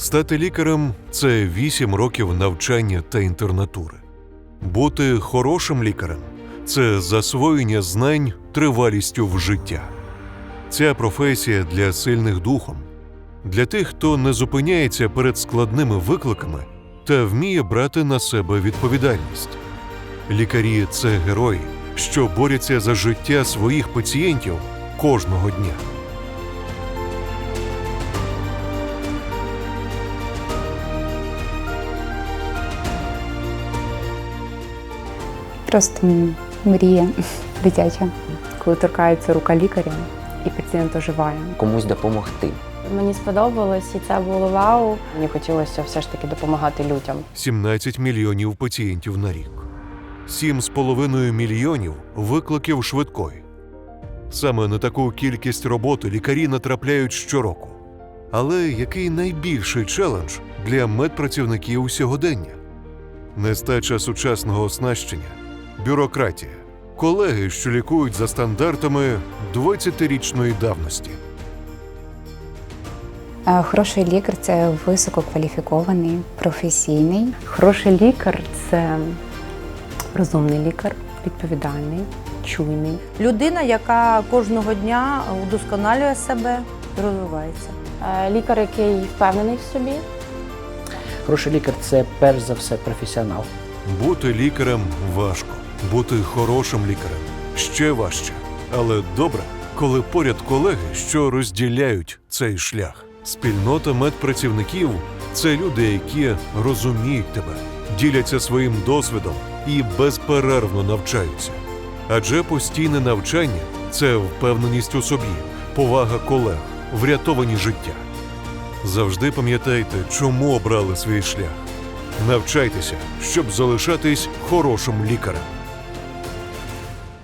Стати лікарем це 8 років навчання та інтернатури. Бути хорошим лікарем це засвоєння знань тривалістю в життя. Ця професія для сильних духом, для тих, хто не зупиняється перед складними викликами та вміє брати на себе відповідальність. Лікарі це герої, що борються за життя своїх пацієнтів кожного дня. Просто мрія дитяча, коли торкається рука лікаря і пацієнт оживає. комусь допомогти. Мені сподобалось, і це було вау. Мені хотілося все ж таки допомагати людям. 17 мільйонів пацієнтів на рік, 7,5 мільйонів викликів швидкої. Саме на таку кількість роботи лікарі натрапляють щороку. Але який найбільший челендж для медпрацівників сьогодення? Нестача сучасного оснащення, бюрократія, колеги, що лікують за стандартами 20-річної давності. Е, Хороший лікар це висококваліфікований, професійний. Хороший лікар це розумний лікар, відповідальний, чуйний. Людина, яка кожного дня удосконалює себе розвивається. Е, Лікар, який впевнений в собі, Хороший лікар це перш за все професіонал. Бути лікарем важко, бути хорошим лікарем ще важче. Але добре, коли поряд колеги, що розділяють цей шлях. Спільнота медпрацівників це люди, які розуміють тебе, діляться своїм досвідом і безперервно навчаються. Адже постійне навчання це впевненість у собі, повага колег, врятовані життя. Завжди пам'ятайте, чому обрали свій шлях. Навчайтеся, щоб залишатись хорошим лікарем.